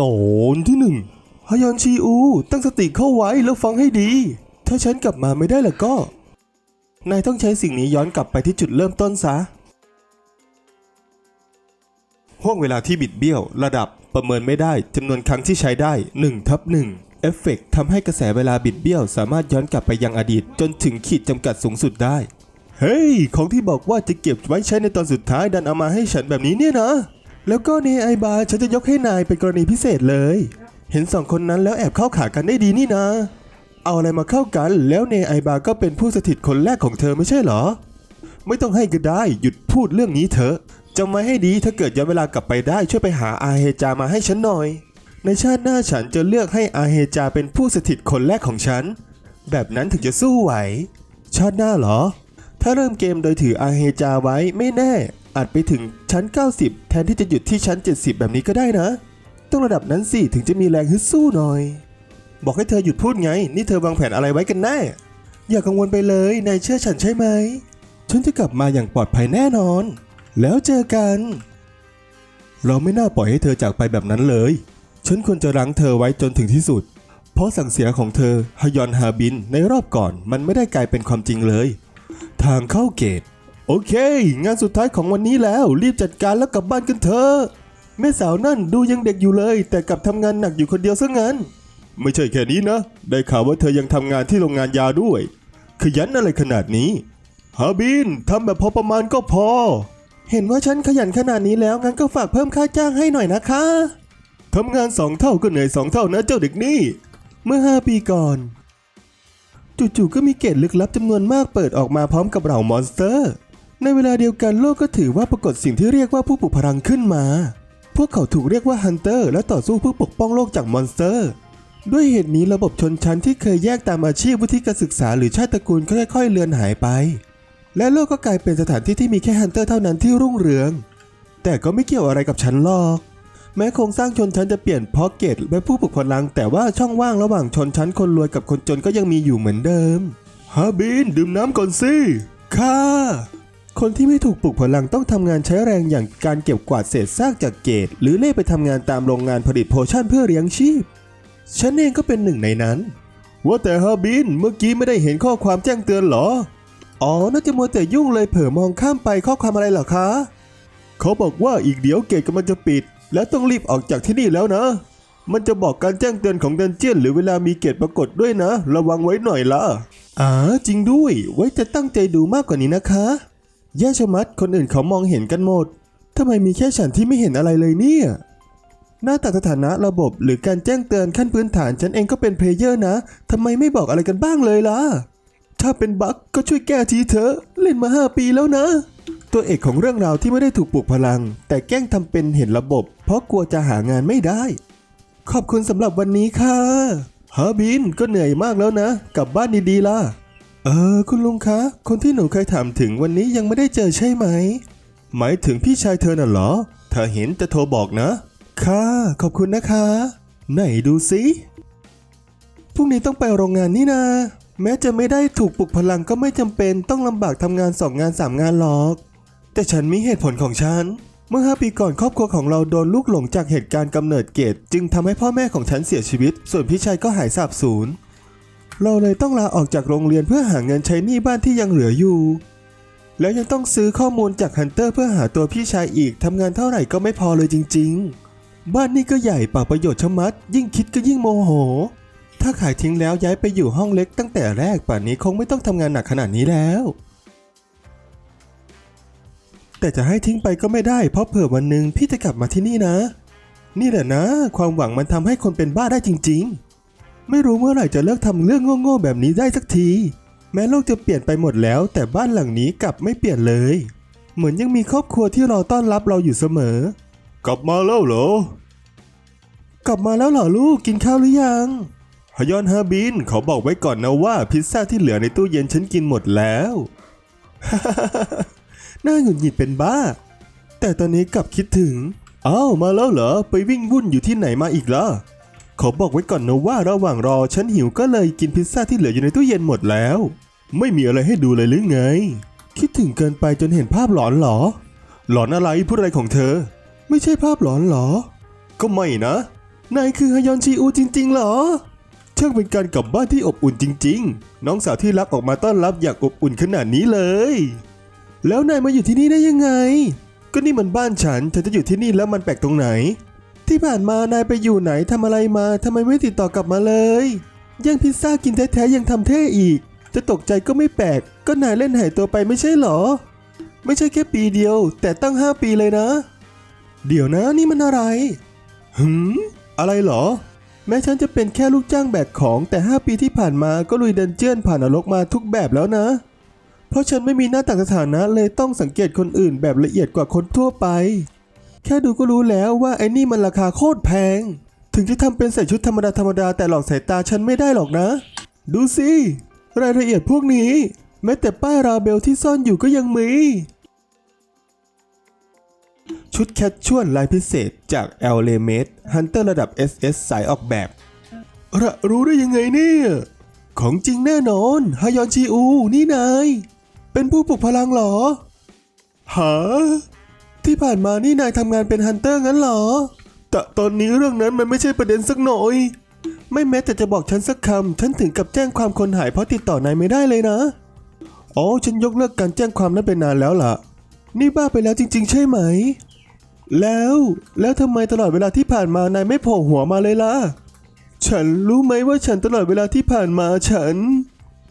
ตอนที่หนึ่งฮยอนชีอู ตั้งสติเข้าไว้แล้วฟังให้ดี ถ้าฉันกลับมาไม่ได้ล่ะก็ นายต้องใช้สิ่งนี้ย้อนกลับไปที่จุดเริ่มต้นซะห่วงเวลาที่บิดเบี้ยว ระดับประเมินไม่ได้จำนวนครั้งที่ใช้ได้1ทับ1เอฟเฟกต์ทำให้กระแสเวลาบิดเบี้ยว สามารถย้อนกลับไปยังอดีต จนถึงขีดจำกัดสูงสุดได้ เฮ้ย ของที่บอกว่าจะเก็บไว้ใช้ในตอนสุดท้ายดันเอามาให้ฉันแบบนี้เนี่ยนะ แล้วก็ในไอบาร์ฉันจะยกให้นายเป็นกรณีพิเศษเลย เห็นสองคนนั้นแล้วแอบเข้าขากันได้ดีนี่นะ เอาอะไรมาเข้ากัน แล้วเนไอบาก็เป็นผู้สถิตคนแรกของเธอไม่ใช่เหรอ ไม่ต้องให้ก็ได้หยุดพูดเรื่องนี้เถอะจำไว้ให้ดีถ้าเกิดย้อนเวลากลับไปได้ช่วยไปหาอาเฮจามาให้ฉันหน่อย ในชาติหน้าฉันจะเลือกให้อาเฮจาเป็นผู้สถิตคนแรกของฉัน แบบนั้นถึงจะสู้ไหว ชาติหน้าเหรอ ถ้าเริ่มเกมโดยถืออาเฮจาไว้ไม่แน่ อาจไปถึงชั้น 90 แทนที่จะหยุดที่ชั้น 70 แบบนี้ก็ได้นะ ต้องระดับนั้นสิถึงจะมีแรงฮึดสู้หน่อย บอกให้เธอหยุดพูดไง นี่เธอวางแผนอะไรไว้กันแน่ อย่ากังวลไปเลยนายเชื่อฉันใช่ไหม ฉันจะกลับมาอย่างปลอดภัยแน่นอน แล้วเจอกัน เราไม่น่าปล่อยให้เธอจากไปแบบนั้นเลย ฉันควรจะรั้งเธอไว้จนถึงที่สุด เพราะสั่งเสียของเธอฮยอนฮาบินในรอบก่อนมันไม่ได้กลายเป็นความจริงเลย ทางเข้าเกต โอเค งานสุดท้ายของวันนี้แล้ว รีบจัดการแล้วกลับบ้านกันเถอะแม่สาวนั่นดูยังเด็กอยู่เลย แต่กลับทำงานหนักอยู่คนเดียวซะงั้น ไม่ใช่แค่นี้นะ ได้ข่าวว่าเธอยังทำงานที่โรงงานยาด้วย ขยันอะไรขนาดนี้ฮาบินทำแบบพอประมาณก็พอ เห็นว่าฉันขยันขนาดนี้แล้วงั้นก็ฝากเพิ่มค่าจ้างให้หน่อยนะคะทำงานสองเท่าก็เหนื่อยสองเท่านะเจ้าเด็กนี่ เมื่อห้าปีก่อนจู่ๆก็มีเกตลึกลับจำนวนมากเปิดออกมาพร้อมกับเหล่ามอนสเตอร์ ในเวลาเดียวกันโลกก็ถือว่าปรากฏสิ่งที่เรียกว่าผู้ปลุกพลังขึ้นมา พวกเขาถูกเรียกว่าฮันเตอร์และต่อสู้เพื่อปกป้องโลกจากมอนสเตอร์ ด้วยเหตุนี้ระบบชนชั้นที่เคยแยกตามอาชีพวุฒิการศึกษาหรือชาติตระกูลก็ค่อยๆเลือนหายไป และโลกก็กลายเป็นสถานที่ที่มีแค่ฮันเตอร์เท่านั้นที่รุ่งเรือง แต่ก็ไม่เกี่ยวอะไรกับฉันหรอก แม้โครงสร้างชนชั้นจะเปลี่ยนเพราะเกตและผู้ปลุกพลัง แต่ว่าช่องว่างระหว่างชนชั้นคนรวยกับคนจนก็ยังมีอยู่เหมือนเดิมฮาบินดื่มน้ำก่อนสิค่ะ คนที่ไม่ถูกปลุกพลังต้องทำงานใช้แรงอย่างการเก็บกวาดเศษซากจากเกต หรือเล่ไปทำงานตามโรงงานผลิตโพชั่นเพื่อเลี้ยงชีพ ฉันเองก็เป็นหนึ่งในนั้น ว่าแต่ฮาบินเมื่อกี้ไม่ได้เห็นข้อความแจ้งเตือนเหรอ อ๋อ น่าจะมัวแต่ยุ่งเลยเผลอมองข้ามไปข้อความอะไรหรอคะ เขาบอกว่าอีกเดี๋ยวเกตกำลังจะปิด และต้องรีบออกจากที่นี่แล้วนะ มันจะบอกการแจ้งเตือนของดันเจียนหรือเวลามีเกตปรากฏด้วยนะ ระวังไว้หน่อยละอ่าจริงด้วย ไว้จะตั้งใจดูมากกว่านี้นะคะ แย่ชะมัดคนอื่นเขามองเห็นกันหมดทำไมมีแค่ฉันที่ไม่เห็นอะไรเลยเนี่ย หน้าตาสถานะระบบหรือการแจ้งเตือนขั้นพื้นฐานฉันเองก็เป็นเพลเยอร์นะทำไมไม่บอกอะไรกันบ้างเลยล่ะ ถ้าเป็นบั๊กก็ช่วยแก้ทีเถอะ เล่นมา5ปีแล้วนะ ตัวเอกของเรื่องราวที่ไม่ได้ถูกปลุกพลัง แต่แกล้งทำเป็นเห็นระบบ เพราะกลัวจะหางานไม่ได้ ขอบคุณสำหรับวันนี้ค่ะฮาบินก็เหนื่อยมากแล้วนะ กลับบ้านดีๆล่ะ เออ คุณลุงคะ คนที่หนูเคยถามถึงวันนี้ยังไม่ได้เจอใช่ไหม หมายถึงพี่ชายเธอน่ะเหรอถ้าเห็นจะโทรบอกนะ ค่ะ ขอบคุณนะคะ ไหนดูสิพรุ่งนี้ต้องไปโรงงานนี่นาแม้จะไม่ได้ถูกปลุกพลังก็ไม่จำเป็นต้องลำบากทำงานสองงานสามงานหรอก แต่ฉันมีเหตุผลของฉัน เมื่อ 5 ปีก่อนครอบครัวของเราโดนลูกหลงจากเหตุการณ์กำเนิดเกต จึงทำให้พ่อแม่ของฉันเสียชีวิต ส่วนพี่ชายก็หายสาบสูญ เราเลยต้องลาออกจากโรงเรียนเพื่อหาเงินใช้หนี้บ้านที่ยังเหลืออยู่ แล้วยังต้องซื้อข้อมูลจากฮันเตอร์เพื่อหาตัวพี่ชายอีกทำงานเท่าไหร่ก็ไม่พอเลยจริง ๆ บ้านนี่ก็ใหญ่เปล่าประโยชน์ชะมัด ยิ่งคิดก็ยิ่งโมโห ถ้าขายทิ้งแล้วย้ายไปอยู่ห้องเล็กตั้งแต่แรกป่านนี้คงไม่ต้องทำงานหนักขนาดนี้แล้วแต่จะให้ทิ้งไปก็ไม่ได้ เพราะเผื่อวันหนึ่งพี่จะกลับมาที่นี่นะ นี่แหละนะ ความหวังมันทำให้คนเป็นบ้าได้จริง ๆ ไม่รู้เมื่อไหร่จะเลิกทำเรื่องโง่ๆแบบนี้ได้สักที แม้โลกจะเปลี่ยนไปหมดแล้ว แต่บ้านหลังนี้กลับไม่เปลี่ยนเลย เหมือนยังมีครอบครัวที่รอต้อนรับเราอยู่เสมอ กลับมาแล้วเหรอ กลับมาแล้วเหรอลูกกินข้าวหรือยังฮยอนฮาบินเขาบอกไว้ก่อนนะว่าพิซซ่าที่เหลือในตู้เย็นฉันกินหมดแล้วน่าหงุดหงิดเป็นบ้า แต่ตอนนี้กลับคิดถึงอ้าวมาแล้วเหรอไปวิ่งวุ่นอยู่ที่ไหนมาอีกล่ะ ขอบอกไว้ก่อนนะว่าระหว่างรอฉันหิวก็เลยกินพิซซ่าที่เหลืออยู่ในตู้เย็นหมดแล้ว ไม่มีอะไรให้ดูเลยหรือไง คิดถึงเกินไปจนเห็นภาพหลอนเหรอ หลอนอะไรพูดอะไรของเธอ ไม่ใช่ภาพหลอนเหรอ ก็ไม่นะนายคือฮยอนชีอูจริง ๆ เหรอช่างเป็นการกลับบ้านที่อบอุ่นจริง ๆ น้องสาวที่รักออกมาต้อนรับอย่างอบอุ่นขนาดนี้เลย แล้วนายมาอยู่ที่นี่ได้ยังไง ก็นี่มันบ้านฉันฉันจะอยู่ที่นี่แล้วมันแปลกตรงไหน ที่ผ่านมานายไปอยู่ไหนทำอะไรมาทำไมไม่ติดต่อกลับมาเลยย่างพิซซ่ากินแท้ๆยังทำเท่อีก จะตกใจก็ไม่แปลก ก็นายเล่นหายตัวไปไม่ใช่เหรอ ไม่ใช่แค่ปีเดียว แต่ตั้ง5ปีเลยนะ เดี๋ยวนะนี่มันอะไรหืมอะไรเหรอ แม้ฉันจะเป็นแค่ลูกจ้างแบกของแต่ 5 ปีที่ผ่านมาก็ลุยเดินเจี้ยนผ่านนรกมาทุกแบบแล้วนะ เพราะฉันไม่มีหน้าต่างสถานะเลยต้องสังเกตคนอื่นแบบละเอียดกว่าคนทั่วไป แค่ดูก็รู้แล้วว่าไอ้นี่มันราคาโคตรแพง ถึงจะทำเป็นใส่ชุดธรรมดาธรรมดาแต่หลอกสายตาฉันไม่ได้หรอกนะ ดูสิรายละเอียดพวกนี้ แม้แต่ป้ายราเบลที่ซ่อนอยู่ก็ยังมี ชุดแคชชวลลายพิเศษจาก l อลเลเมดฮันเตอร์ระดับ SS สายออกแบบระรู้ได้ยังไงเนี่ย ของจริงแน่นอนฮายอนชีอู นี่นาย เป็นผู้ปลุกพลังเหรอหา ที่ผ่านมานี่นายทำงานเป็นฮันเตอร์งั้นเหรอ แต่ตอนนี้เรื่องนั้นมันไม่ใช่ประเด็นสักหน่อย ไม่แม้แต่จะบอกฉันสักคำ ฉันถึงกับแจ้งความคนหายเพราะติดต่อนายไม่ได้เลยนะ อ๋อ ฉันยกเลิกการแจ้งความนั้นไปนานแล้วล่ะ นี่บ้าไปแล้วจริง ๆ ใช่ไหม แล้ว แล้วทำไมตลอดเวลาที่ผ่านมานายไม่โผล่หัวมาเลยล่ะ ฉันรู้ไหมว่าฉันตลอดเวลาที่ผ่านมาฉัน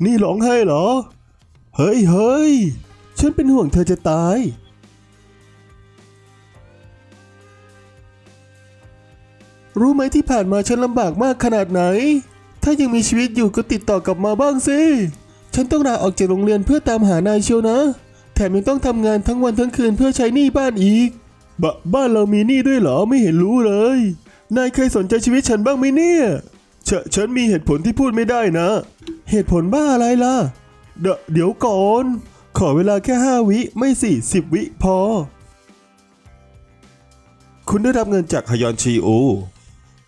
นี่ร้องไห้เหรอ เฮ้ยเฮ้ยฉันเป็นห่วงเธอจะตาย รู้ไหมที่ผ่านมาฉันลำบากมากขนาดไหน ถ้ายังมีชีวิตอยู่ก็ติดต่อกลับมาบ้างสิ ฉันต้องลาออกจากโรงเรียนเพื่อตามหานายเชียวนะ แถมยังต้องทำงานทั้งวันทั้งคืนเพื่อใช้หนี้บ้านอีกบบ้านเรามีหนี้ด้วยเหรอไม่เห็นรู้เลย นายเคยสนใจชีวิตฉันบ้างไหมเนี่ยฉฉันมีเหตุผลที่พูดไม่ได้นะ เหตุผลบ้าอะไรล่ะ เดเดี๋ยวก่อน ขอเวลาแค่5วิไม่สิสิบวิพอ คุณได้รับเงินจากฮยอนชีโอ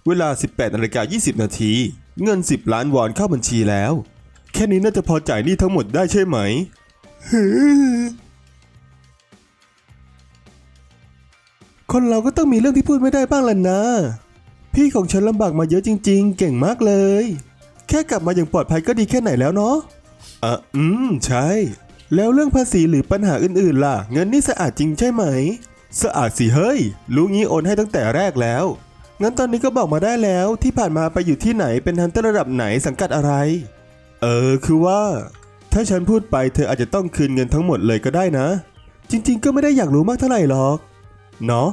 เวลา 18นาฬิกา20 นาที เงิน 10 ล้านวอนเข้าบัญชีแล้ว แค่นี้น่าจะพอจ่ายหนี้ทั้งหมดได้ใช่ไหมคนเราก็ต้องมีเรื่องที่พูดไม่ได้บ้างล่ะนะ พี่ของฉันลำบากมาเยอะจริง ๆ เก่งมากเลย แค่กลับมาอย่างปลอดภัยก็ดีแค่ไหนแล้วเนาะอะอืม ใช่ แล้วเรื่องภาษีหรือปัญหาอื่นๆล่ะ เงินนี่สะอาดจริงใช่ไหม สะอาดสิเฮ้ย รู้งี้โอนให้ตั้งแต่แรกแล้ว งั้นตอนนี้ก็บอกมาได้แล้วที่ผ่านมาไปอยู่ที่ไหนเป็นฮันเตอร์ระดับไหนสังกัดอะไร เออคือว่า ถ้าฉันพูดไปเธออาจจะต้องคืนเงินทั้งหมดเลยก็ได้นะ จริง ๆ ก็ไม่ได้อยากรู้มากเท่าไหร่หรอกเนาะ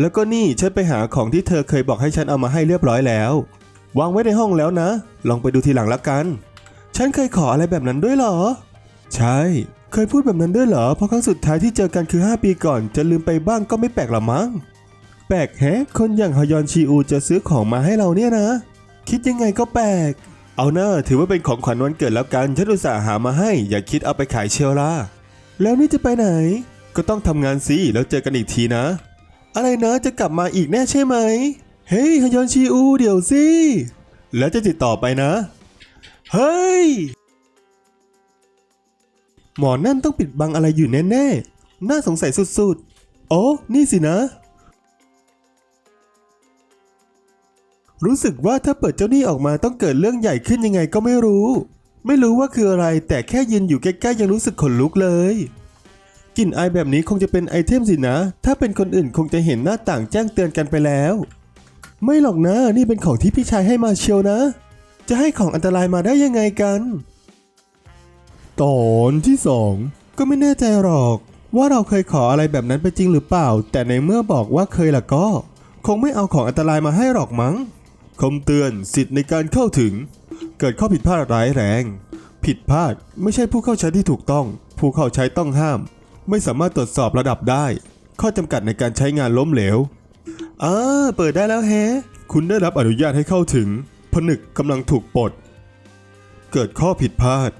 แล้วก็นี่ฉันไปหาของที่เธอเคยบอกให้ฉันเอามาให้เรียบร้อยแล้ว วางไว้ในห้องแล้วนะ ลองไปดูทีหลังละกัน ฉันเคยขออะไรแบบนั้นด้วยหรอ ใช่ เคยพูดแบบนั้นด้วยเหรอเพราะครั้งสุดท้ายที่เจอกันคือ 5 ปีก่อน จะลืมไปบ้างก็ไม่แปลกหรอมั้ง แปลกแฮะ คนอย่างฮยอนชีอูจะซื้อของมาให้เราเนี่ยนะ คิดยังไงก็แปลก เอาเนอะถือว่าเป็นของขวัญวันเกิดแล้วกัน ฉันอุตส่าห์หามาให้ อย่าคิดเอาไปขายเชียวล่ะ แล้วนี่จะไปไหน ก็ต้องทำงานสิ แล้วเจอกันอีกทีนะ อะไรนะ จะกลับมาอีกแน่ใช่ไหม เฮ้ยฮยอนชีอูเดี๋ยวสิ แล้วจะติดต่อไปนะ เฮ้ย หมอนั่นต้องปิดบังอะไรอยู่แน่ๆ น่าสงสัยสุดๆ โอ้ นี่สินะ รู้สึกว่าถ้าเปิดเจ้าหนี้ออกมาต้องเกิดเรื่องใหญ่ขึ้นยังไงก็ไม่รู้ ไม่รู้ว่าคืออะไรแต่แค่ยืนอยู่ใกล้ๆยังรู้สึกขนลุกเลยกลิ่นอายแบบนี้คงจะเป็นไอเทมสินะ ถ้าเป็นคนอื่นคงจะเห็นหน้าต่างแจ้งเตือนกันไปแล้ว ไม่หรอกนะนี่เป็นของที่พี่ชายให้มาเชียวนะ จะให้ของอันตรายมาได้ยังไงกัน ตอนที่สองก็ไม่แน่ใจหรอก ว่าเราเคยขออะไรแบบนั้นไปจริงหรือเปล่า แต่ในเมื่อบอกว่าเคยล่ะก็ คงไม่เอาของอันตรายมาให้หรอกมั้ง คำเตือนสิทธิ์ในการเข้าถึง เกิดข้อผิดพลาดร้ายแรง ผิดพลาดไม่ใช่ผู้เข้าใช้ที่ถูกต้อง ผู้เข้าใช้ต้องห้าม ไม่สามารถตรวจสอบระดับได้ ข้อจำกัดในการใช้งานล้มเหลวอ่าเปิดได้แล้วแฮะคุณได้รับอนุญาตให้เข้าถึง ผนึกกำลังถูกปลด เกิดข้อผิดพลาด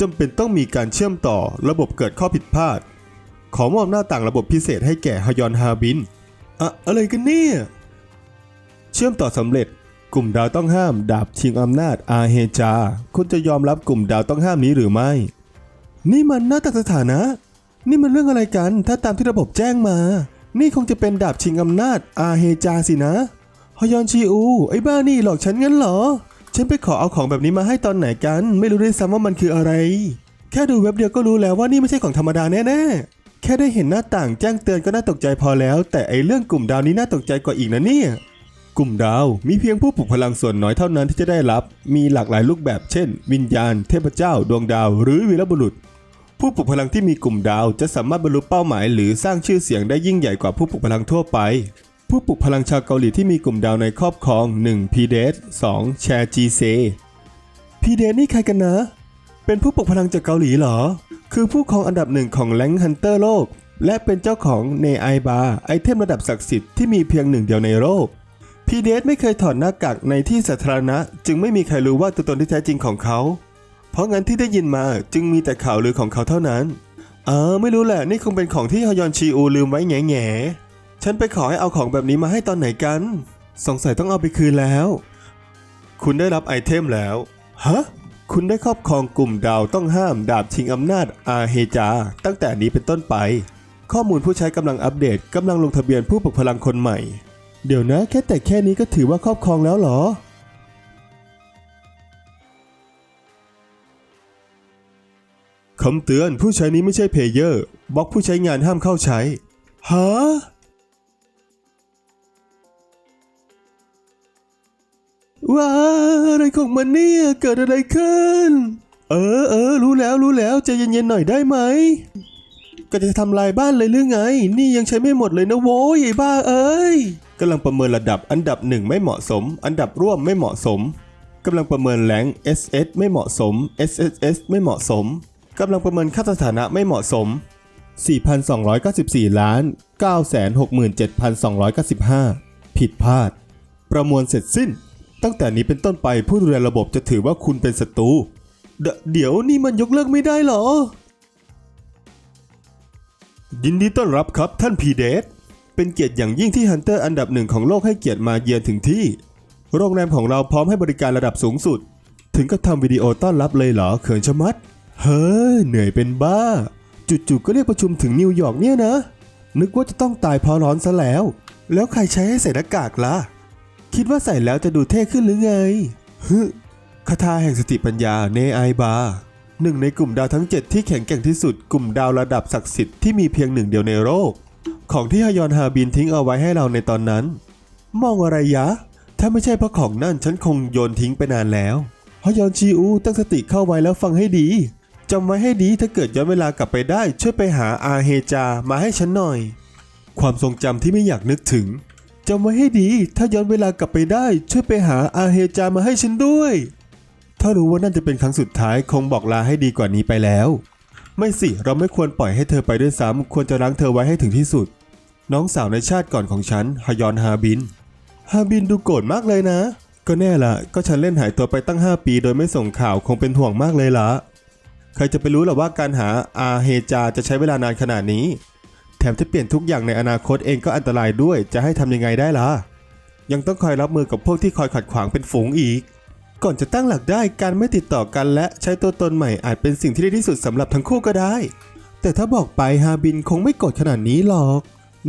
จำเป็นต้องมีการเชื่อมต่อระบบเกิดข้อผิดพลาด ขอมอบหน้าต่างระบบพิเศษให้แก่ฮยอนฮาบินอะอะไรกันเนี่ย เชื่อมต่อสำเร็จ กลุ่มดาวต้องห้าม ดาบชิงอำนาจอาเฮจา คุณจะยอมรับกลุ่มดาวต้องห้ามนี้หรือไม่ นี่มันหน้าตักสถานะ นี่มันเรื่องอะไรกัน ถ้าตามที่ระบบแจ้งมา นี่คงจะเป็นดาบชิงอำนาจอาเฮจาสินะฮยอนชีอู ไอ้บ้านี่หลอกฉันงั้นเหรอ ฉันไปขอเอาของแบบนี้มาให้ตอนไหนกัน ไม่รู้ด้วยซ้ำว่ามันคืออะไร แค่ดูเว็บเดียวก็รู้แล้วว่านี่ไม่ใช่ของธรรมดาแน่ๆ แค่ได้เห็นหน้าต่างแจ้งเตือนก็น่าตกใจพอแล้ว แต่ไอ้เรื่องกลุ่มดาวนี้น่าตกใจกว่าอีกนะเนี่ย กลุ่มดาว มีเพียงผู้ปลุกพลังส่วนน้อยเท่านั้นที่จะได้รับ มีหลากหลายรูปแบบเช่น วิญญาณ เทพเจ้า ดวงดาว หรือวีรบุรุษ ผู้ปลุกพลังที่มีกลุ่มดาว จะสามารถบรรลุเป้าหมาย หรือสร้างชื่อเสียงได้ยิ่งใหญ่กว่าผู้ปลุกพลังทั่วไป ผู้ปลุกพลังชาวเกาหลีที่มีกลุ่มดาวในครอบครอง 1. p d s 2. แชร์จีเซพีเดนี่ใครกันนะ เป็นผู้ปกพลังจากเกาหลีเหรอ คือผู้ครองอันดับหนึ่งของแรงฮันเตอร์โลกและเป็นเจ้าของเนไอบาไอเทมระดับศักดิ์สิทธิ์ที่มีเพียงหนึ่งเดียวในโลก พีเดสไม่เคยถอดหน้ากากในที่สาธารณะ จึงไม่มีใครรู้ว่าตัวตนที่แท้จริงของเขา เพราะงั้นที่ได้ยินมาจึงมีแต่ข่าวลือของเขาเท่านั้น เออไม่รู้แหละนี่คงเป็นของที่ฮยอนชีอูลืมไว้แง่แง่ฉันไปขอให้เอาของแบบนี้มาให้ตอนไหนกัน สงสัยต้องเอาไปคืนแล้ว คุณได้รับไอเทมแล้ว ฮะ คุณได้ครอบครองกลุ่มดาวต้องห้ามดาบชิงอำนาจอาเฮจา ตั้งแต่นี้เป็นต้นไป ข้อมูลผู้ใช้กำลังอัปเดตกำลังลงทะเบียนผู้ปกพลังคนใหม่ เดี๋ยวนะแค่แต่แค่นี้ก็ถือว่าครอบครองแล้วเหรอ คำเตือนผู้ใช้นี้ไม่ใช่เพเยอร์บล็อกผู้ใช้งานห้ามเข้าใช้ ฮะ ว้าอะไรของมันเนี่ยเกิดอะไรขึ้น เออเออรู้แล้วรู้แล้วใจเย็นๆหน่อยได้ไหมก็จะทำลายบ้านเลยหรือไง นี่ยังใช้ไม่หมดเลยนะโว้ยไอ้บ้าเอ้ย กำลังประเมินระดับอันดับหนึ่งไม่เหมาะสม อันดับร่วมไม่เหมาะสมกำลังประเมินแรง SS ไม่เหมาะสม SSS ไม่เหมาะสมกำลังประเมินค่าสถานะไม่เหมาะสม 4,294 ล้าน 967,295 ผิดพลาด ประมวลเสร็จสิ้น ตั้งแต่นี้เป็นต้นไปผู้ดูแลระบบจะถือว่าคุณเป็นศัตรูเดเดี๋ยวนี่มันยกเลิกไม่ได้เหรอ ยินดีต้อนรับครับท่านพีเดส เป็นเกียรติอย่างยิ่งที่ฮันเตอร์อันดับหนึ่งของโลกให้เกียรติมาเยือนถึงที่ โรงแรมของเราพร้อมให้บริการระดับสูงสุด ถึงกับทำวิดีโอต้อนรับเลยเหรอเขินชะมัด เฮ้ยเหนื่อยเป็นบ้าจู่ๆก็เรียกประชุมถึงนิวยอร์กเนี่ยนะ นึกว่าจะต้องตายเพราะร้อนซะแล้ว แล้วใครใช้ให้ใส่หน้ากากล่ะ คิดว่าใส่แล้วจะดูเท่ขึ้นหรือไงฮึคาถาแห่งสติปัญญาเนไอบาหนึ่งในกลุ่มดาวทั้ง 7 ที่แข็งแกร่งที่สุดกลุ่มดาวระดับศักดิ์สิทธิ์ที่มีเพียงหนึ่งเดียวในโลก ของที่ฮยอนฮาบินทิ้งเอาไว้ให้เราในตอนนั้น มองอะไรยะ ถ้าไม่ใช่เพราะของนั่นฉันคงโยนทิ้งไปนานแล้วฮยอนชีอูตั้งสติเข้าไว้แล้วฟังให้ดีจำไว้ให้ดีถ้าเกิดย้อนเวลากลับไปได้ ช่วยไปหาอาเฮจามาให้ฉันหน่อย ความทรงจำที่ไม่อยากนึกถึงจำไว้ให้ดี ถ้าย้อนเวลากลับไปได้ ช่วยไปหาอาเฮจามาให้ฉันด้วย ถ้ารู้ว่านั่นจะเป็นครั้งสุดท้ายคงบอกลาให้ดีกว่านี้ไปแล้ว ไม่สิเราไม่ควรปล่อยให้เธอไปด้วยซ้ำควรจะรั้งเธอไว้ให้ถึงที่สุด น้องสาวในชาติก่อนของฉันฮยอนฮาบิน ฮาบินดูโกรธมากเลยนะ ก็แน่ละก็ฉันเล่นหายตัวไปตั้ง 5 ปี โดยไม่ส่งข่าวคงเป็นห่วงมากเลยละใครจะไปรู้หรอว่าการหาอาเฮจาจะใช้เวลานานขนาดนี้ แถมจะเปลี่ยนทุกอย่างในอนาคตเองก็อันตรายด้วยจะให้ทำยังไงได้ล่ะยังต้องคอยรับมือกับพวกที่คอยขัดขวางเป็นฝูงอีก ก่อนจะตั้งหลักได้การไม่ติดต่อกันและใช้ตัวตนใหม่อาจเป็นสิ่งที่ดีที่สุดสำหรับทั้งคู่ก็ได้ แต่ถ้าบอกไปฮาบินคงไม่โกรธขนาดนี้หรอก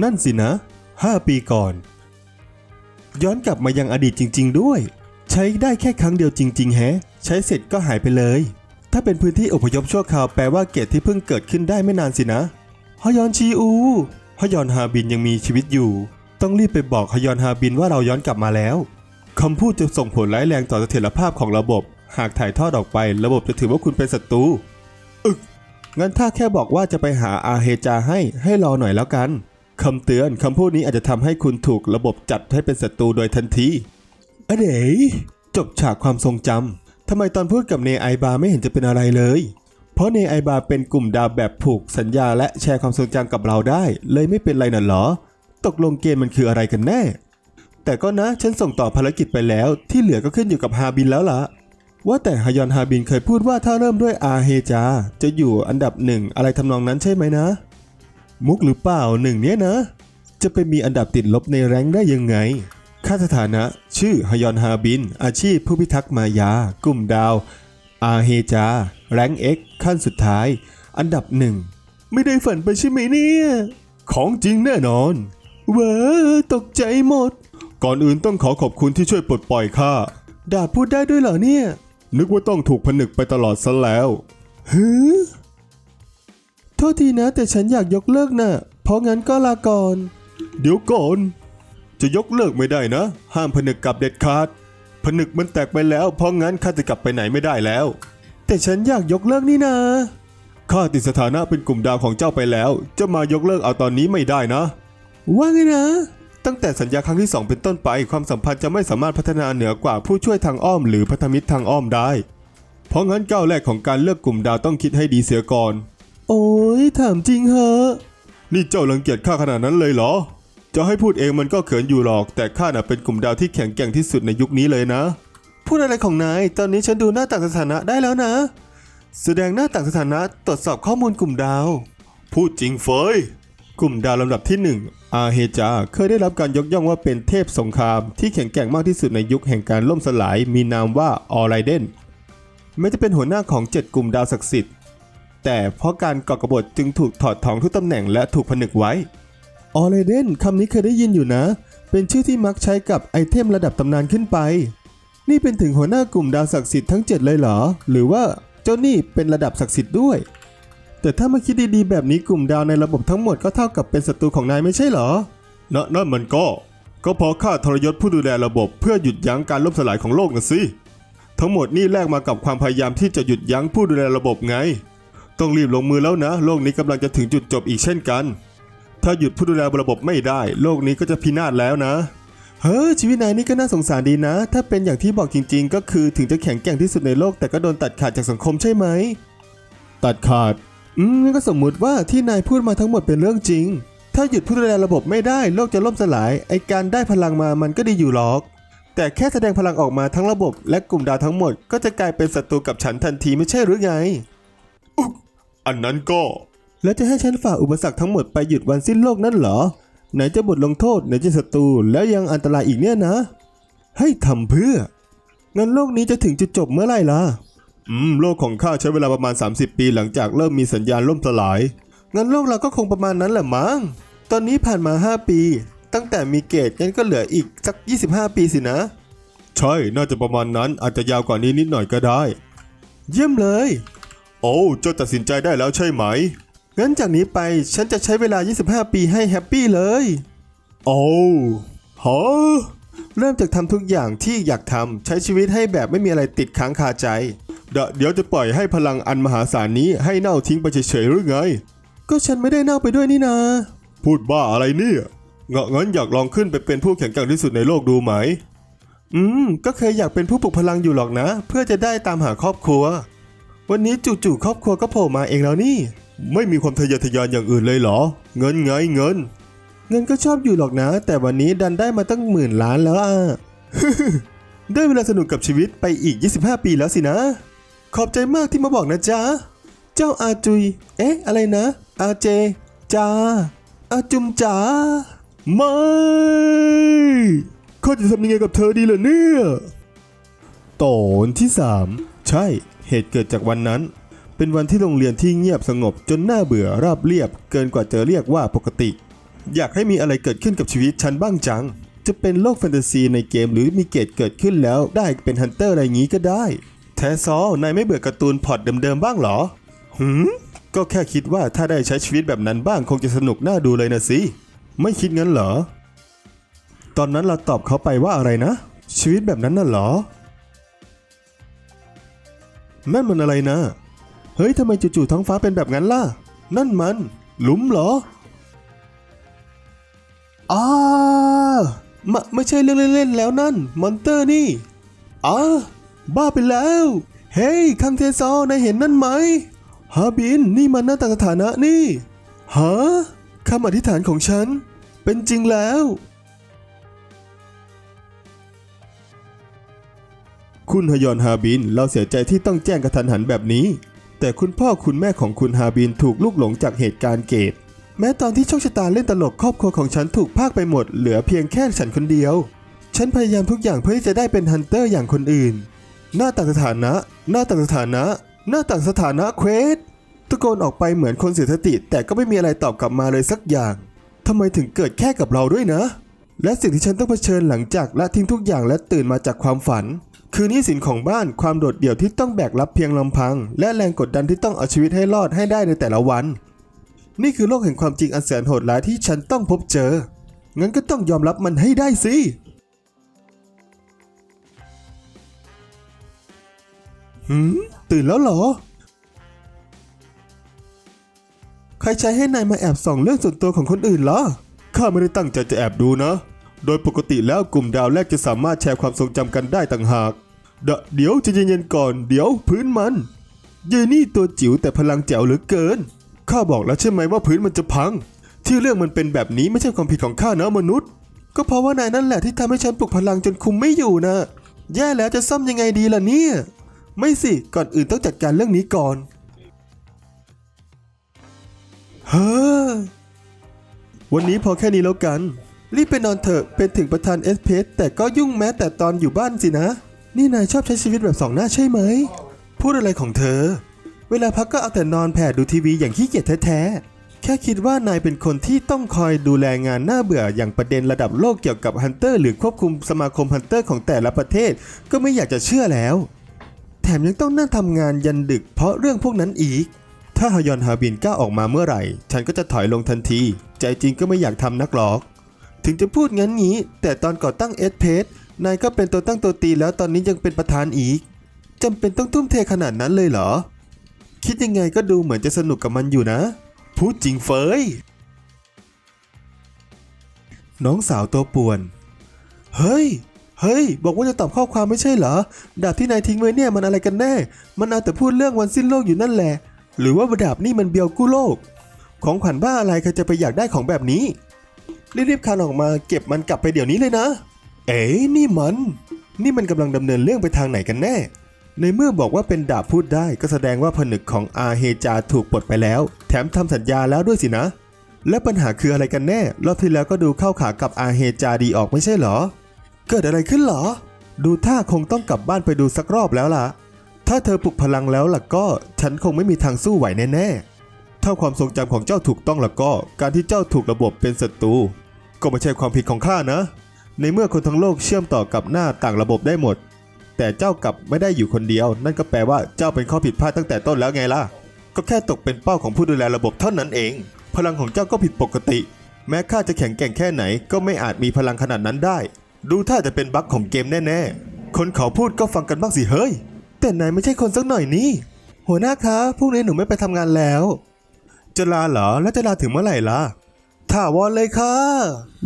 นั่นสินะ 5 ปีก่อน ย้อนกลับมายังอดีตจริง ๆ ด้วย ใช้ได้แค่ครั้งเดียวจริง ๆ แฮะ ใช้เสร็จก็หายไปเลย ถ้าเป็นพื้นที่อพยพชั่วคราวแปลว่าเกตที่เพิ่งเกิดขึ้นได้ไม่นานสินะฮยอนชีอูฮยอนฮาบินยังมีชีวิตอยู่ ต้องรีบไปบอกฮยอนฮาบินว่าเราย้อนกลับมาแล้ว คำพูดจะส่งผลร้ายแรงต่อเสถียรภาพของระบบ หากถ่ายทอดออกไป ระบบจะถือว่าคุณเป็นศัตรูอึกงั้นถ้าแค่บอกว่าจะไปหาอาเฮจาให้ให้รอหน่อยแล้วกันคำเตือนคำพูดนี้อาจจะทำให้คุณถูกระบบจัดให้เป็นศัตรูโดยทันทีอเด๋ยจบฉากความทรงจำทำไมตอนพูดกับเนไอบาไม่เห็นจะเป็นอะไรเลย เพราะเนไอบาเป็นกลุ่มดาวแบบผูกสัญญาและแชร์ความทรงจำกับเราได้ เลยไม่เป็นไรน่ะเหรอ ตกลงเกมมันคืออะไรกันแน่ แต่ก็นะฉันส่งต่อภารกิจไปแล้ว ที่เหลือก็ขึ้นอยู่กับฮาบินแล้วล่ะ ว่าแต่ฮยอนฮาบินเคยพูดว่าถ้าเริ่มด้วยอาเฮจา จะอยู่อันดับหนึ่งอะไรทำนองนั้นใช่ไหมนะ มุกหรือเปล่าหนึ่งเนี้ยนะ จะไปมีอันดับติดลบในแรงได้ยังไงค่าสถานะ ชื่อฮยอนฮาบิน อาชีพผู้พิทักษ์มายา กลุ่มดาว อาเฮจา แรงเอ็กขั้นสุดท้าย อันดับหนึ่งไม่ได้ฝันไปใช่ไหมเนี่ย ของจริงแน่นอน เว้อตกใจหมด ก่อนอื่นต้องขอขอบคุณที่ช่วยปลดปล่อยข้าดาบพูดได้ด้วยเหรอเนี่ย นึกว่าต้องถูกผนึกไปตลอดซะแล้วฮึโทษทีนะแต่ฉันอยากยกเลิกน่ะ เพราะงั้นก็ลาก่อน เดี๋ยวก่อน จะยกเลิกไม่ได้นะ ห้ามผนึกกลับเด็ดขาด ผนึกมันแตกไปแล้ว เพราะงั้นข้าจะกลับไปไหนไม่ได้แล้ว แต่ฉันอยากยกเลิกนี่นาข้าติดสถานะเป็นกลุ่มดาวของเจ้าไปแล้ว จะมายกเลิกเอาตอนนี้ไม่ได้นะ ว่าไงนะ ตั้งแต่สัญญาครั้งที่ 2 เป็นต้นไป ความสัมพันธ์จะไม่สามารถพัฒนาเหนือกว่าผู้ช่วยทางอ้อมหรือพันธมิตรทางอ้อมได้ เพราะงั้นก้าวแรกของการเลือกกลุ่มดาวต้องคิดให้ดีเสียก่อน โอ้ยถามจริงเหรอนี่เจ้ารังเกียจข้าขนาดนั้นเลยเหรอ จะให้พูดเองมันก็เขินอยู่หรอก แต่ข้าน่ะเป็นกลุ่มดาวที่แข็งแกร่งที่สุดในยุคนี้เลยนะ พูดอะไรของนาย ตอนนี้ฉันดูหน้าต่างสถานะได้แล้วนะ แสดงหน้าต่างสถานะตรวจสอบข้อมูลกลุ่มดาว พูดจริงเฟย กลุ่มดาวลำดับที่ 1 อาเฮจา เคยได้รับการยกย่องว่าเป็นเทพสงคราม ที่แข็งแกร่งมากที่สุดในยุคแห่งการล่มสลาย มีนามว่าออไรเดนแม้จะเป็นหัวหน้าของ 7 กลุ่มดาวศักดิ์สิทธิ์ แต่เพราะการก่อกบฏจึงถูกถอดถอนทุกตำแหน่งและถูกผนึกไว้ ออไรเดนคำนี้เคยได้ยินอยู่นะ เป็นชื่อที่มักใช้กับไอเทมระดับตำนานขึ้นไป นี่เป็นถึงหัวหน้ากลุ่มดาวศักดิ์สิทธิ์ทั้ง 7 เลยเหรอ หรือว่าเจ้านี่เป็นระดับศักดิ์สิทธิ์ด้วย แต่ถ้ามาคิดดีๆ แบบนี้กลุ่มดาวในระบบทั้งหมดก็เท่ากับเป็นศัตรูของนายไม่ใช่เหรอนั่นนั่นมันก็ ก็เพราะข้าทรยศผู้ดูแลระบบเพื่อหยุดยั้งการล่มสลายของโลกนะสิ ทั้งหมดนี่แลกมากับความพยายามที่จะหยุดยั้งผู้ดูแลระบบไง ต้องรีบลงมือแล้วนะ โลกนี้กำลังจะถึงจุดจบอีกเช่นกัน ถ้าหยุดผู้ดูแลระบบไม่ได้ โลกนี้ก็จะพินาศแล้วนะ เฮ้ยชีวิตนายนี่ก็น่าสงสารดีนะ ถ้าเป็นอย่างที่บอกจริง ๆ ก็คือถึงจะแข็งแกร่งที่สุดในโลกแต่ก็โดนตัดขาดจากสังคมใช่ไหม ตัดขาด อืมงั้นก็สมมุติว่าที่นายพูดมาทั้งหมดเป็นเรื่องจริง ถ้าหยุดผู้ดูแลระบบไม่ได้โลกจะล่มสลาย ไอการได้พลังมามันก็ดีอยู่หรอก แต่แค่แสดงพลังออกมาทั้งระบบและกลุ่มดาวทั้งหมด ก็จะกลายเป็นศัตรูกับฉันทันทีไม่ใช่หรือไง อันนั้นก็ แล้วจะให้ฉันฝ่าอุปสรรคทั้งหมดไปหยุดวันสิ้นโลกนั่นเหรอ ไหนจะบทลงโทษไหนจะศัตรูแล้วยังอันตรายอีกเนี่ยนะ ให้ทำเพื่อ งั้นโลกนี้จะถึงจุดจบเมื่อไหร่ล่ะ อืม โลกของข้าใช้เวลาประมาณ 30 ปีหลังจากเริ่มมีสัญญาณล่มสลาย งั้นโลกเราก็คงประมาณนั้นแหละมั้ง ตอนนี้ผ่านมา 5 ปี ตั้งแต่มีเกตงั้นก็เหลืออีกสัก 25 ปีสินะ ใช่ น่าจะประมาณนั้น อาจจะยาวกว่านี้นิดหน่อยก็ได้ เยี่ยมเลย โอ้เจ้าตัดสินใจได้แล้วใช่ไหม งั้นจากนี้ไปฉันจะใช้เวลา 25 ปีให้แฮปปี้เลย โอ้ฮะ เริ่มจากทำทุกอย่างที่อยากทำใช้ชีวิตให้แบบไม่มีอะไรติดค้างคาใจเดยวเดี๋ยวจะปล่อยให้พลังอันมหาศาลนี้ให้เน่าทิ้งไปเฉยๆหรือไง ก็ฉันไม่ได้เน่าไปด้วยนี่นา พูดบ้าอะไรเนี่ยเงาะงั้นอยากลองขึ้นไปเป็นผู้แข็งแกร่งที่สุดในโลกดูไหม อืม ก็เคยอยากเป็นผู้ปลุกพลังอยู่หรอกนะ เพื่อจะได้ตามหาครอบครัว วันนี้จู่ๆครอบครัวก็โผล่มาเองแล้วนี่ ไม่มีความทะเยอทะยานอย่างอื่นเลยเหรอ เงินไงเงิน เงินก็ชอบอยู่หรอกนะ แต่วันนี้ดันได้มาตั้งหมื่นล้านแล้วอะได้เวลาสนุกกับชีวิตไปอีก 25 ปีแล้วสินะ ขอบใจมากที่มาบอกนะจ๊ะ เจ้าอาจุย เอ๊ะ อะไรนะ อาเจจาอาจุมจ๋าไม่เขาจะทำยังไงกับเธอดีล่ะเนี่ยตอนที่ 3 ใช่ เหตุเกิดจากวันนั้น เป็นวันที่โรงเรียนที่เงียบสงบจนน่าเบื่อราบเรียบ เกินกว่าจะเรียกว่าปกติ อยากให้มีอะไรเกิดขึ้นกับชีวิตฉันบ้างจัง จะเป็นโลกแฟนตาซีในเกมหรือมีเกตเกิดขึ้นแล้วได้เป็นฮันเตอร์อะไรงี้ก็ได้ แทซอนายไม่เบื่อการ์ตูนพอดเดิมๆบ้างเหรอหืมก็แค่คิดว่าถ้าได้ใช้ชีวิตแบบนั้นบ้างคงจะสนุกน่าดูเลยนะสิ ไม่คิดงั้นเหรอ ตอนนั้นเราตอบเขาไปว่าอะไรนะ ชีวิตแบบนั้นน่ะเหรอนั่นมันอะไรนะ เฮ้ยทำไมจู่ๆท้องฟ้าเป็นแบบนั้นล่ะ นั่นมัน หลุมเหรอ อ้ามะไม่ใช่เรื่องเล่นๆแล้วนั่น มอนเตอร์นี่อ้าบ้าไปแล้ว เฮ้ยคังเทซอนายเห็นนั่นไหมฮาบินนี่มันหน้าตางสถานะนี่ฮะคำอธิษฐานของฉัน เป็นจริงแล้ว คุณฮยอนฮาบินเราเสียใจที่ต้องแจ้งกระทันหันแบบนี้ แต่คุณพ่อคุณแม่ของคุณฮาบินถูกลูกหลงจากเหตุการณ์เกต แม้ตอนที่โชคชะตาเล่นตลกครอบครัวของฉันถูกพากไปหมดเหลือเพียงแค่ฉันคนเดียว ฉันพยายามทุกอย่างเพื่อที่จะได้เป็นฮันเตอร์อย่างคนอื่น หน้าต่างสถานะ หน้าต่างสถานะ หน้าต่างสถานะเควสตะโกนออกไปเหมือนคนเสียสติ แต่ก็ไม่มีอะไรตอบกลับมาเลยสักอย่างทำไมถึงเกิดแค่กับเราด้วยนะ และสิ่งที่ฉันต้องเผชิญหลังจากละทิ้งทุกอย่างและตื่นมาจากความฝัน คือหนี้สินของบ้านความโดดเดี่ยวที่ต้องแบกรับเพียงลำพัง และแรงกดดันที่ต้องเอาชีวิตให้รอดให้ได้ในแต่ละวัน นี่คือโลกแห่งความจริงอันแสนโหดร้ายที่ฉันต้องพบเจอ งั้นก็ต้องยอมรับมันให้ได้สิ หืม ตื่นแล้วเหรอ ใครใช้ให้นายมาแอบส่องเรื่องส่วนตัวของคนอื่นเหรอ ข้าไม่ได้ตั้งใจจะแอบดูนะ โดยปกติแล้วกลุ่มดาวแรกจะสามารถแชร์ความทรงจำกันได้ต่างหาก เดยวเดี๋ยวจะเย็นๆก่อน เดี๋ยวพื้นมัน เยนี่ตัวจิ๋วแต่พลังแจ๋วเหลือเกิน ข้าบอกแล้วใช่ไหมว่าพื้นมันจะพัง ที่เรื่องมันเป็นแบบนี้ไม่ใช่ความผิดของข้านะมนุษย์ ก็เพราะว่านายนั่นแหละที่ทำให้ฉันปลุกพลังจนคุมไม่อยู่นะ แย่แล้วจะซ่อมยังไงดีล่ะเนี่ย ไม่สิ ก่อนอื่นต้องจัดการเรื่องนี้ก่อน เฮ้อ วันนี้พอแค่นี้แล้วกัน รีบไปนอนเถอะ เป็นถึงประธานเอสเพสแต่ก็ยุ่งแม้แต่ตอนอยู่บ้านสินะ นี่นายชอบใช้ชีวิตแบบสองหน้าใช่ไหม พูดอะไรของเธอ เวลาพักก็เอาแต่นอนแผ่ดูทีวีอย่างขี้เกียจแท้ๆ แค่คิดว่านายเป็นคนที่ต้องคอยดูแลงานน่าเบื่ออย่างประเด็นระดับโลกเกี่ยวกับฮันเตอร์หรือควบคุมสมาคมฮันเตอร์ของแต่ละประเทศก็ไม่อยากจะเชื่อแล้ว แถมยังต้องนั่งทำงานยันดึกเพราะเรื่องพวกนั้นอีก ถ้าฮยอนฮาบินก้าออกมาเมื่อไหร่ ฉันก็จะถอยลงทันที ใจจริงก็ไม่อยากทำนักหรอก ถึงจะพูดงั้นงี้ แต่ตอนก่อตั้งเอสเพสนายก็เป็นตัวตั้งตัวตีแล้วตอนนี้ยังเป็นประธานอีกจำเป็นต้องทุ่มเทขนาดนั้นเลยเหรอ คิดยังไงก็ดูเหมือนจะสนุกกับมันอยู่นะ พูดจริงเฟย น้องสาวตัวป่วน เฮ้ย เฮ้ย บอกว่าจะตอบข้อความไม่ใช่เหรอ ดาบที่นายทิ้งไว้เนี่ยมันอะไรกันแน่ มันเอาแต่พูดเรื่องวันสิ้นโลกอยู่นั่นแหละ หรือว่าดาบนี่มันเบียวกู้โลก ของขวัญบ้าอะไรใครจะไปอยากได้ของแบบนี้ รีบๆคานออกมาเก็บมันกลับไปเดี๋ยวนี้เลยนะ เอ๋นี่มัน นี่มันกำลังดำเนินเรื่องไปทางไหนกันแน่ ในเมื่อบอกว่าเป็นดาบพูดได้ก็แสดงว่าผนึกของอาเฮจาถูกปลดไปแล้ว แถมทำสัญญาแล้วด้วยสินะ และปัญหาคืออะไรกันแน่ รอบที่แล้วก็ดูเข้าขากับอาเฮจาดีออกไม่ใช่เหรอ เกิดอะไรขึ้นหรอ ดูท่าคงต้องกลับบ้านไปดูสักรอบแล้วล่ะ ถ้าเธอปลุกพลังแล้วล่ะก็ ฉันคงไม่มีทางสู้ไหวแน่ๆ ถ้าความทรงจำของเจ้าถูกต้องล่ะก็ การที่เจ้าถูกระบบเป็นศัตรูก็ไม่ใช่ความผิดของข้านะ ในเมื่อคนทั้งโลกเชื่อมต่อกับหน้าต่างระบบได้หมด แต่เจ้ากลับไม่ได้อยู่คนเดียว นั่นก็แปลว่าเจ้าเป็นข้อผิดพลาดตั้งแต่ต้นแล้วไงล่ะ ก็แค่ตกเป็นเป้าของผู้ดูแลระบบเท่านั้นเอง พลังของเจ้าก็ผิดปกติ แม้ข้าจะแข็งแกร่งแค่ไหน ก็ไม่อาจมีพลังขนาดนั้นได้ ดูท่าจะเป็นบั๊กของเกมแน่ๆ คนเขาพูดก็ฟังกันบ้างสิเฮ้ย แต่นายไม่ใช่คนสักหน่อยนี่ หัวหน้าคะพรุ่งนี้หนูไม่ไปทำงานแล้ว จะลาเหรอ แล้วจะลาถึงเมื่อไหร่ล่ะถาวรเลยค่ะ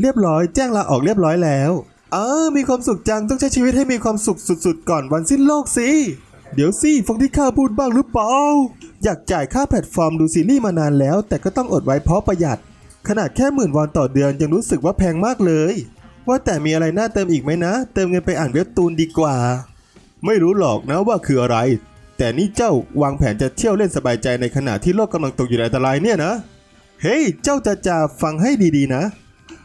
เรียบร้อยแจ้งลาออกเรียบร้อยแล้ว เออ มีความสุขจังต้องใช้ชีวิตให้มีความสุขสุดๆ ก่อนวันสิ้นโลกสิ เดี๋ยวสิฟังที่ข้าพูดบ้างหรือเปล่า อยากจ่ายค่าแพลตฟอร์มดูซีรีส์มานานแล้ว แต่ก็ต้องอดไว้เพราะประหยัด ขนาดแค่หมื่นวอนต่อเดือนยังรู้สึกว่าแพงมากเลย ว่าแต่มีอะไรน่าเติมอีกไหมนะ เติมเงินไปอ่านเว็บตูนดีกว่า ไม่รู้หรอกนะว่าคืออะไร แต่นี่เจ้าวางแผนจะเที่ยวเล่นสบายใจในขณะที่โลกกำลังตกอยู่ในอันตรายเนี่ยนะ เฮ้ย เจ้าจะจ่าฟังให้ดีๆนะ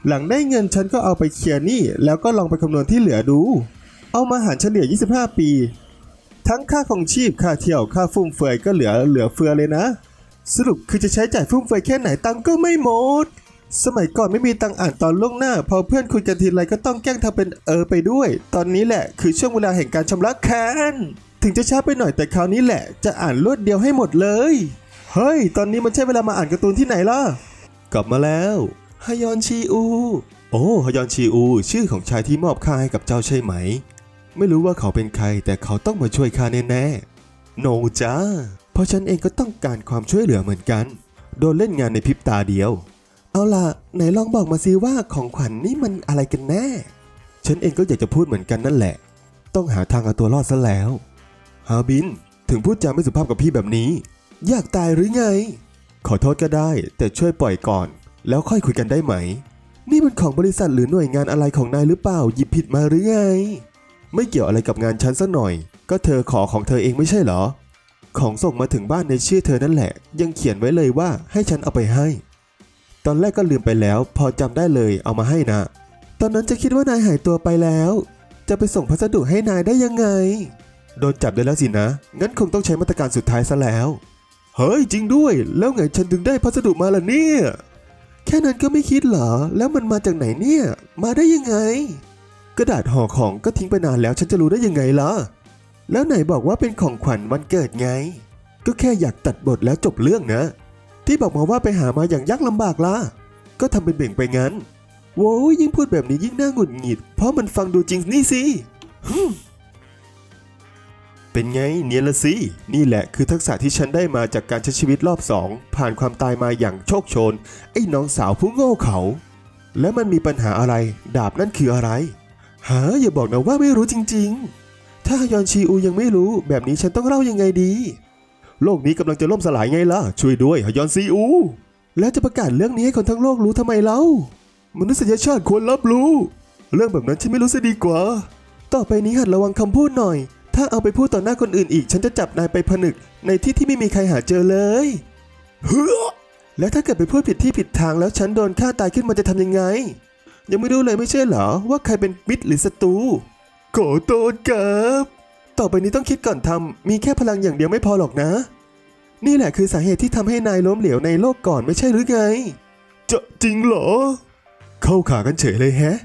หลังได้เงินฉันก็เอาไปเคลียร์หนี้แล้วก็ลองไปคำนวณที่เหลือดู เอามาหารเฉลี่ย 25 ปี ทั้งค่าของชีพค่าเที่ยวค่าฟุ่มเฟือยก็เหลือเหลือเฟือเลยนะ สรุปคือจะใช้จ่ายฟุ่มเฟือยแค่ไหนตังก็ไม่หมด สมัยก่อนไม่มีตังอ่านตอนล่วงหน้า พอเพื่อนคุยกันทีไรก็ต้องแกล้งทำเป็นเออไปด้วย ตอนนี้แหละคือช่วงเวลาแห่งการชำระแค้นถึงจะช้าไปหน่อยแต่คราวนี้แหละ จะอ่านรวดเดียวให้หมดเลย เฮ้ย ตอนนี้มันใช่เวลามาอ่านการ์ตูนที่ไหนล่ะ กลับมาแล้ว ฮยอนชีอู โอ้ฮยอนชีอู ชื่อของชายที่มอบค่าให้กับเจ้าใช่ไหม ไม่รู้ว่าเขาเป็นใครแต่เขาต้องมาช่วยข้าแน่ๆโนจ้า เพราะฉันเองก็ต้องการความช่วยเหลือเหมือนกัน โดนเล่นงานในพริบตาเดียว เอาล่ะ ไหนลองบอกมาสิว่าของขวัญนนี่มันอะไรกันแน่ ฉันเองก็อยากจะพูดเหมือนกันนั่นแหละ ต้องหาทางเอาตัวรอดซะแล้ว ฮาบิน ถึงพูดจาไม่สุภาพกับพี่แบบนี้ อยากตายหรือไง ขอโทษก็ได้ แต่ช่วยปล่อยก่อน แล้วค่อยคุยกันได้ไหม นี่มันของบริษัทหรือหน่วยงานอะไรของนายหรือเปล่าหยิบผิดมาหรือไง ไม่เกี่ยวอะไรกับงานฉันสักหน่อย ก็เธอขอของเธอเองไม่ใช่เหรอ ของส่งมาถึงบ้านในชื่อเธอนั่นแหละ ยังเขียนไว้เลยว่าให้ฉันเอาไปให้ ตอนแรกก็ลืมไปแล้ว พอจำได้เลยเอามาให้นะ ตอนนั้นจะคิดว่านายหายตัวไปแล้ว จะไปส่งพัสดุให้นายได้ยังไงโดนจับได้แล้วสินะ งั้นคงต้องใช้มาตรการสุดท้ายซะแล้ว เฮ้ยจริงด้วย แล้วไงฉันถึงได้พัสดุมาล่ะเนี่ย แค่นั้นก็ไม่คิดเหรอ แล้วมันมาจากไหนเนี่ย มาได้ยังไง กระดาษห่อของก็ทิ้งไปนานแล้วฉันจะรู้ได้ยังไงล่ะ แล้วไหนบอกว่าเป็นของขวัญวันเกิดไง ก็แค่อยากตัดบทแล้วจบเรื่องนะ ที่บอกมาว่าไปหามาอย่างยากลำบากล่ะ ก็ทำเป็นเบ่งไปงั้น โว้ยยิ่งพูดแบบนี้ยิ่งน่าหงุดหงิด เพราะมันฟังดูจริงนี่สิฮึม เป็นไงเนียนละสิ นี่แหละคือทักษะที่ฉันได้มาจากการใช้ชีวิตรอบสองผ่านความตายมาอย่างโชคโชน ไอ้น้องสาวผู้โง่เขา แล้วมันมีปัญหาอะไร ดาบนั่นคืออะไรหาอย่าบอกนะว่าไม่รู้จริง ๆ ถ้าฮยอนชีอูยังไม่รู้ แบบนี้ฉันต้องเล่ายังไงดี โลกนี้กำลังจะล่มสลายไงล่ะ ช่วยด้วยฮยอนซีอู แล้วจะประกาศเรื่องนี้ให้คนทั้งโลกรู้ทำไมเล่ามนุษยชาติควรรับรู้ เรื่องแบบนั้นฉันไม่รู้ซะดีกว่า ต่อไปนี้หัดระวังคำพูดหน่อย ถ้าเอาไปพูดต่อหน้าคนอื่นอีก ฉันจะจับนายไปผนึก ในที่ที่ไม่มีใครหาเจอเลยเฮ้อแล้วถ้าเกิดไปพูดผิดที่ผิดทางแล้วฉันโดนฆ่าตายขึ้นมาจะทำยังไง ยังไม่รู้เลยไม่ใช่เหรอ ว่าใครเป็นมิตรหรือศัตรูขอโทษครับ ต่อไปนี้ต้องคิดก่อนทำมีแค่พลังอย่างเดียวไม่พอหรอกนะ นี่แหละคือสาเหตุที่ทำให้นายล้มเหลวในโลกก่อนไม่ใช่หรือไง จะจริงเหรอ เข้าขากันเฉยเลยแฮะ